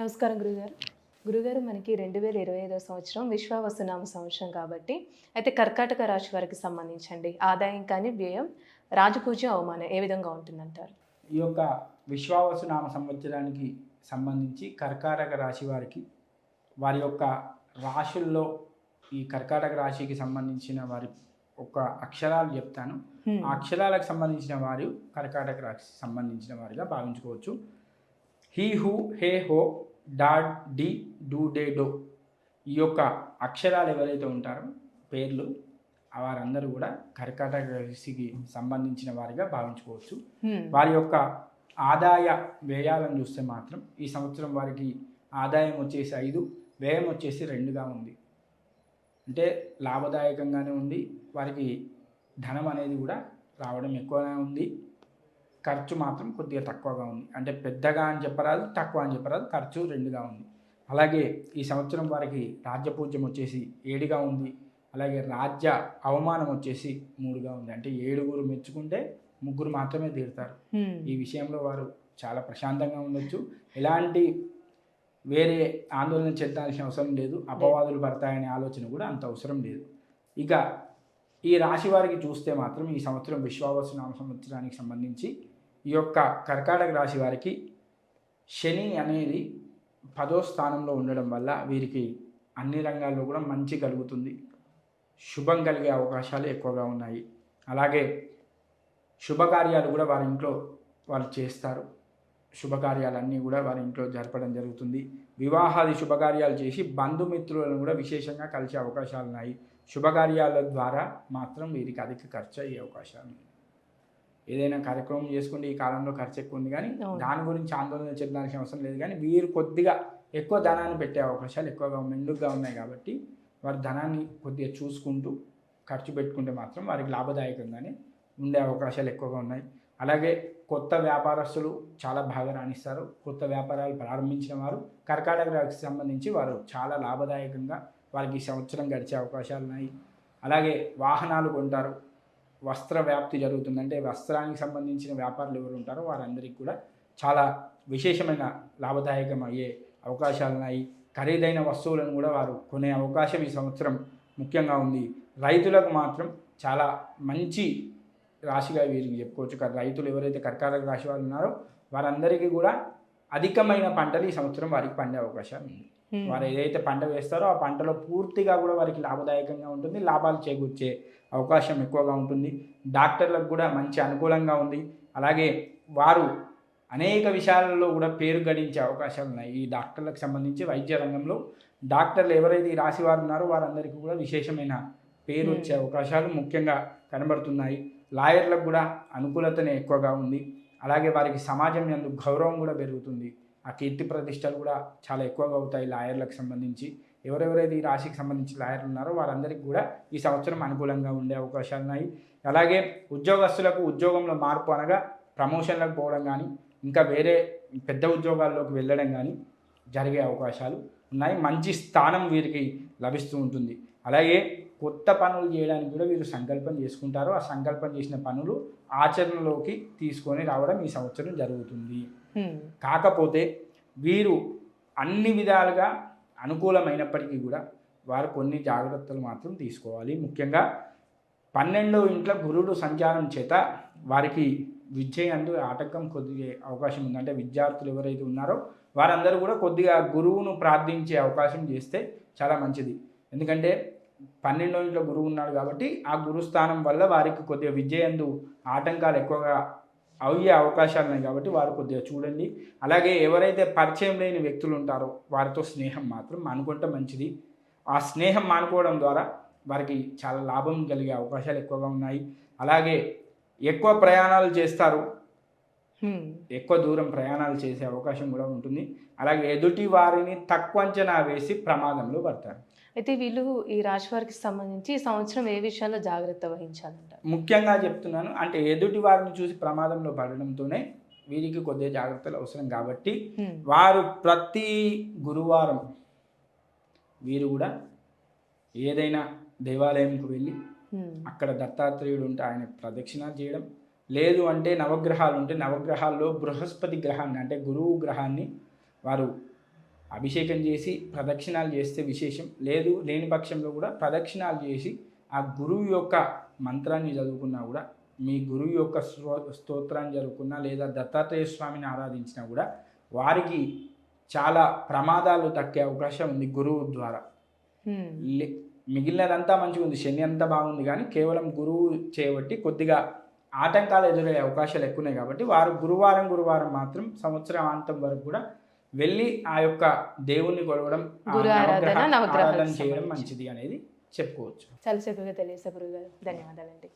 నమస్కారం గురుగారు. గురుగారు మనకి రెండు వేల ఇరవై ఐదో సంవత్సరం విశ్వావసునామ సంవత్సరం కాబట్టి అయితే కర్కాటక రాశి వారికి సంబంధించండి. ఆదాయం కానీ వ్యయం రాజపూజ అవమానం ఏ విధంగా ఉంటుందంటారు? ఈ యొక్క విశ్వావసు నామ సంవత్సరానికి సంబంధించి కర్కాటక రాశి వారికి వారి యొక్క రాశుల్లో ఈ కర్కాటక రాశికి సంబంధించిన వారి ఒక అక్షరాలు చెప్తాను. ఆ అక్షరాలకు సంబంధించిన వారు కర్కాటక రాశికి సంబంధించిన వారిగా భావించుకోవచ్చు. He who hey ho dad di do day doe ఈ యొక్క అక్షరాలు ఎవరైతే ఉంటారో పేర్లు వారందరూ కూడా కర్కాటక రాశికి సంబంధించిన వారిగా భావించుకోవచ్చు. వారి యొక్క ఆదాయ వ్యయాలను చూస్తే మాత్రం ఈ సంవత్సరం వారికి ఆదాయం వచ్చేసి ఐదు వ్యయం వచ్చేసి రెండుగా ఉంది. అంటే లాభదాయకంగానే ఉంది. వారికి ధనం అనేది కూడా రావడం ఎక్కువగా ఉంది. ఖర్చు మాత్రం కొద్దిగా తక్కువగా ఉంది. అంటే పెద్దగా అని చెప్పరాదు తక్కువ అని చెప్పరాదు ఖర్చు రెండుగా ఉంది. అలాగే ఈ సంవత్సరం వారికి రాజ్యపూజ్యం వచ్చేసి ఏడుగా ఉంది. అలాగే రాజ్య అవమానం వచ్చేసి మూడుగా ఉంది. అంటే ఏడుగురు మెచ్చుకుంటే ముగ్గురు మాత్రమే తీరుతారు. ఈ విషయంలో వారు చాలా ప్రశాంతంగా ఉండొచ్చు. ఎలాంటి వేరే ఆందోళన చెందాల్సిన అవసరం లేదు. అపవాదులు పడతాయనే ఆలోచన కూడా అంత అవసరం లేదు. ఇక ఈ రాశి వారికి చూస్తే మాత్రం ఈ సంవత్సరం విశ్వావసు నామ సంవత్సరానికి సంబంధించి ఈ యొక్క కర్కాటక రాశి వారికి శని అనేది పదో స్థానంలో ఉండడం వల్ల వీరికి అన్ని రంగాల్లో కూడా మంచి కలుగుతుంది. శుభం కలిగే అవకాశాలు ఎక్కువగా ఉన్నాయి. అలాగే శుభకార్యాలు కూడా వారి ఇంట్లో వాళ్ళు చేస్తారు. శుభకార్యాలన్నీ కూడా వారి ఇంట్లో జరపడం జరుగుతుంది. వివాహాది శుభకార్యాలు చేసి బంధుమిత్రులను కూడా విశేషంగా కలిసే అవకాశాలు ఉన్నాయి శుభకార్యాల ద్వారా మాత్రం వీరికి అధిక ఖర్చు అయ్యే అవకాశాలు ఉన్నాయి. ఏదైనా కార్యక్రమం చేసుకుంటే ఈ కాలంలో ఖర్చు ఎక్కువ ఉంది కానీ. దాని గురించి ఆందోళన చెందాల్సిన అవసరం లేదు. కానీ వీరు కొద్దిగా ఎక్కువ ధనాన్ని పెట్టే అవకాశాలు ఎక్కువగా మెండుగా ఉన్నాయి కాబట్టి వారి ధనాన్ని కొద్దిగా చూసుకుంటూ ఖర్చు పెట్టుకుంటే మాత్రం వారికి లాభదాయకంగానే ఉండే అవకాశాలు ఎక్కువగా ఉన్నాయి. అలాగే కొత్త వ్యాపారస్తులు చాలా బాగా రాణిస్తారు. కొత్త వ్యాపారాలు ప్రారంభించిన వారు కర్కాటక రాశికి సంబంధించి వారు చాలా లాభదాయకంగా వారికి ఈ సంవత్సరం గడిచే అవకాశాలు ఉన్నాయి అలాగే వాహనాలు కొంటారు. వస్త్ర వ్యాప్తి జరుగుతుంది. అంటే వస్త్రానికి సంబంధించిన వ్యాపారులు ఎవరు ఉంటారో వారందరికీ కూడా చాలా విశేషమైన లాభదాయకం అయ్యే అవకాశాలు ఉన్నాయి ఖరీదైన వస్తువులను కూడా వారు కొనే అవకాశం ఈ సంవత్సరం ముఖ్యంగా ఉంది. రైతులకు మాత్రం చాలా మంచి రాశిగా వీరికి చెప్పుకోవచ్చు. కానీ రైతులు ఎవరైతే కర్కాటక రాశి వారు ఉన్నారో వారందరికీ కూడా అధికమైన పంటలు ఈ సంవత్సరం వారికి పండే అవకాశం ఉంది. వారు ఏదైతే పంట వేస్తారో ఆ పంటలో పూర్తిగా కూడా వారికి లాభదాయకంగా ఉంటుంది లాభాలు చేకూర్చే అవకాశం ఎక్కువగా ఉంటుంది. డాక్టర్లకు కూడా మంచి అనుకూలంగా ఉంది. అలాగే వారు అనేక విషయాలలో కూడా పేరు గడించే అవకాశాలు ఉన్నాయి. ఈ డాక్టర్లకు సంబంధించి వైద్య రంగంలో డాక్టర్లు ఎవరైతే ఈ రాశి వారు ఉన్నారో వారందరికీ కూడా విశేషమైన పేరు వచ్చే అవకాశాలు ముఖ్యంగా కనబడుతున్నాయి. లాయర్లకు కూడా అనుకూలతనే ఎక్కువగా ఉంది. అలాగే వారికి సమాజం యందు గౌరవం కూడా పెరుగుతుంది. ఆ కీర్తి ప్రతిష్టలు కూడా చాలా ఎక్కువగా అవుతాయి లాయర్లకు సంబంధించి. ఎవరెవరైతే ఈ రాశికి సంబంధించి లాయర్లు ఉన్నారో వారందరికీ కూడా ఈ సంవత్సరం అనుకూలంగా ఉండే అవకాశాలు ఉన్నాయి. అలాగే ఉద్యోగస్తులకు ఉద్యోగంలో మార్పు అనగా ప్రమోషన్లకు పోవడం కానీ ఇంకా వేరే పెద్ద ఉద్యోగాల్లోకి వెళ్ళడం కానీ జరిగే అవకాశాలు ఉన్నాయి. మంచి స్థానం వీరికి లభిస్తూ ఉంటుంది. అలాగే కొత్త పనులు చేయడానికి కూడా వీరు సంకల్పం చేసుకుంటారు. ఆ సంకల్పం చేసిన పనులు ఆచరణలోకి తీసుకొని రావడం ఈ సంవత్సరం జరుగుతుంది. కాకపోతే వీరు అన్ని విధాలుగా అనుకూలమైనప్పటికీ కూడా వారు కొన్ని జాగ్రత్తలు మాత్రం తీసుకోవాలి. ముఖ్యంగా పన్నెండో ఇంట్లో గురుడు సంచారం చేత వారికి విద్య అందు ఆటంకం కొద్దిగా అవకాశం ఉంది. అంటే విద్యార్థులు ఎవరైతే ఉన్నారో వారందరూ కూడా కొద్దిగా గురువును ప్రార్థించే అవకాశం చేస్తే చాలా మంచిది. ఎందుకంటే పన్నెండో ఇంట్లో గురువు ఉన్నాడు కాబట్టి ఆ గురుస్థానం వల్ల వారికి కొద్దిగా విద్య యందు ఆటంకాలు ఎక్కువగా అయ్యే అవకాశాలు ఉన్నాయి కాబట్టి వారు కొద్దిగా చూడండి. అలాగే ఎవరైతే పరిచయం లేని వ్యక్తులు ఉంటారో వారితో స్నేహం మాత్రం మానుకుంటే మంచిది. ఆ స్నేహం మానుకోవడం ద్వారా వారికి చాలా లాభం కలిగే అవకాశాలు ఎక్కువగా ఉన్నాయి. అలాగే ఎక్కువ ప్రయాణాలు చేస్తారు. ఎక్కువ దూరం ప్రయాణాలు చేసే అవకాశం కూడా ఉంటుంది అలాగే ఎదుటి వారిని తక్కువ అంచనా వేసి ప్రమాదంలో పడతారు అయితే వీళ్ళు ఈ రాశి వారికి సంబంధించి ఈ సంవత్సరం ఏ విషయాల్లో జాగ్రత్త వహించాలంటారు ముఖ్యంగా చెప్తున్నాను అంటే ఎదుటి వారిని చూసి ప్రమాదంలో పడడంతోనే వీరికి కొద్దిగా జాగ్రత్తలు అవసరం కాబట్టి. వారు ప్రతి గురువారం వీరు కూడా ఏదైనా దేవాలయంకు వెళ్ళి. అక్కడ దత్తాత్రేయుడు ఉంటే ఆయన ప్రదక్షిణాలు చేయడం లేదు అంటే నవగ్రహాలు ఉంటే నవగ్రహాల్లో బృహస్పతి గ్రహాన్ని అంటే గురువు గ్రహాన్ని వారు అభిషేకం చేసి ప్రదక్షిణాలు చేస్తే విశేషం. లేదు లేని పక్షంలో కూడా ప్రదక్షిణాలు చేసి ఆ గురువు యొక్క మంత్రాన్ని చదువుకున్నా కూడా మీ గురువు యొక్క స్తో స్తోత్రాన్ని చదువుకున్నా లేదా దత్తాత్రేయ స్వామిని ఆరాధించినా కూడా వారికి చాలా ప్రమాదాలు తక్కే అవకాశం ఉంది గురువు ద్వారా. మిగిలినదంతా మంచిగా ఉంది శని అంతా బాగుంది కానీ కేవలం గురువు చేయబట్టి కొద్దిగా ఆటంకాలు ఎదురయ్యే అవకాశాలు ఎక్కువ ఉన్నాయి కాబట్టి వారు గురువారం గురువారం మాత్రం సంవత్సరం అంతం వరకు కూడా వెళ్ళి ఆ యొక్క దేవుణ్ణి కొలవడం ఆరాధన, చేయడం. మంచిది అనేది చెప్పుకోవచ్చు. చాలా చక్కగా తెలియసే గురుగారు. ధన్యవాదాలండి.